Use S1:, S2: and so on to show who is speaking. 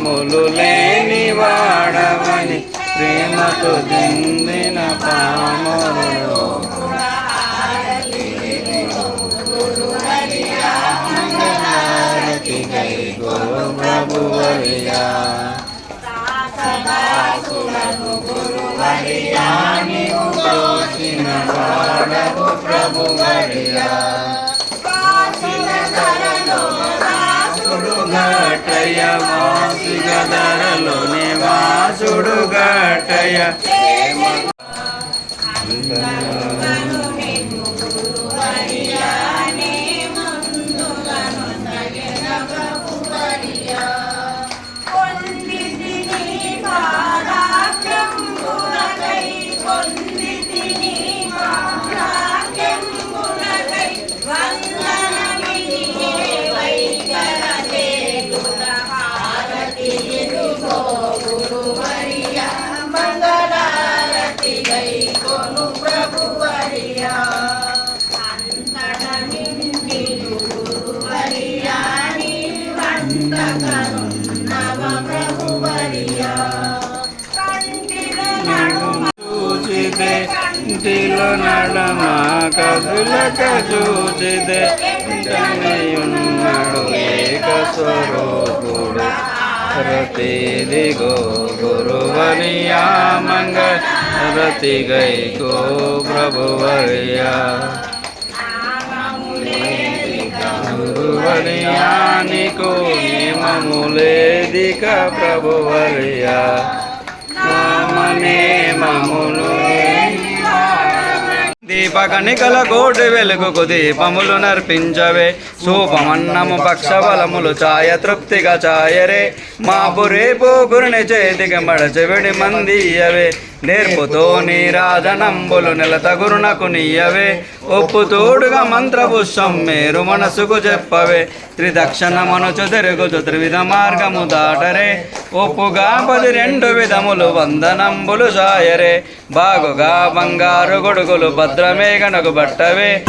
S1: పాపములు లేని వాడవని ప్రేమతో దిందిన పాములు. ప్రభువరియా ప్రభువరియా. ఘటయ వాసిగ ధరలో నివాసుడు ఘటయ ఇంటిలో నడమ కదులక చూచిదే ఉన్నాడు ఏక స్వరూపుడు. రతిదిగో గురువరియా మంగ రతి గై గో ప్రభువరియా గురువరియా నీకు నియమములేదిక ప్రభువరియా నామనేమములు దీపకనికల కోటి వెలుగుకు దీపములు నర్పించవే. సూపమన్నము పక్షబలములు ఛాయ తృప్తిగా ఛాయరే. మాపు రేపు గురుని చేతికి మడచెవిడి మందియవే. నేర్పుతో నీ రాజనంబులు నెల తగురునకు నీయవే. ఒప్పు తోడుగా మంత్రపుష్పం మేరు మనసుకు చెప్పవే. త్రిదక్షణమనుచు తిరుగుచు త్రివిధ మార్గము దాటరే. ఒప్పుగా పది రెండు విధములు వందనంబులు సాయరే. బాగుగా బంగారు గొడుగులు భద్రమేఘనకు బట్టవే.